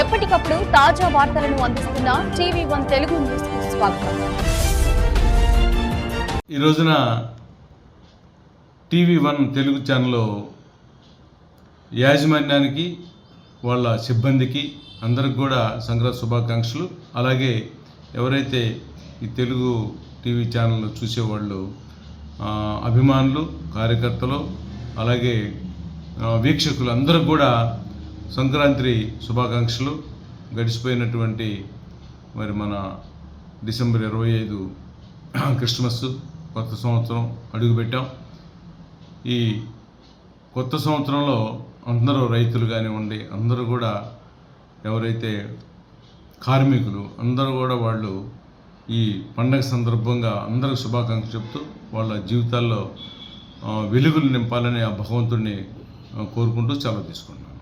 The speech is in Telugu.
ఎప్పటికప్పుడు తాజా వార్తలను అందిస్తున్న టీవీ వన్ తెలుగు న్యూస్ స్వాగతం. ఈ రోజున టీవీ వన్ తెలుగు ఛానల్లో యాజమాన్యానికి వాళ్ళ సిబ్బందికి అందరికి కూడా సంక్రాంతి శుభాకాంక్షలు. అలాగే ఎవరైతే ఈ తెలుగు టీవీ ఛానల్ చూసేవాళ్ళు అభిమానులు కార్యకర్తలు అలాగే వీక్షకులు అందరికి కూడా సంక్రాంతి శుభాకాంక్షలు. గడిచిపోయినటువంటి మరి మన డిసెంబర్ ఇరవై ఐదు క్రిస్మస్ కొత్త సంవత్సరం అడుగుపెట్టాం. ఈ కొత్త సంవత్సరంలో అందరూ రైతులు కానివ్వండి అందరూ కూడా ఎవరైతే కార్మికులు అందరూ కూడా వాళ్ళు ఈ పండగ సందర్భంగా అందరూ శుభాకాంక్ష చెప్తూ వాళ్ళ జీవితాల్లో వెలుగులు నింపాలని ఆ భగవంతుడిని కోరుకుంటూ సెలవు తీసుకున్నాను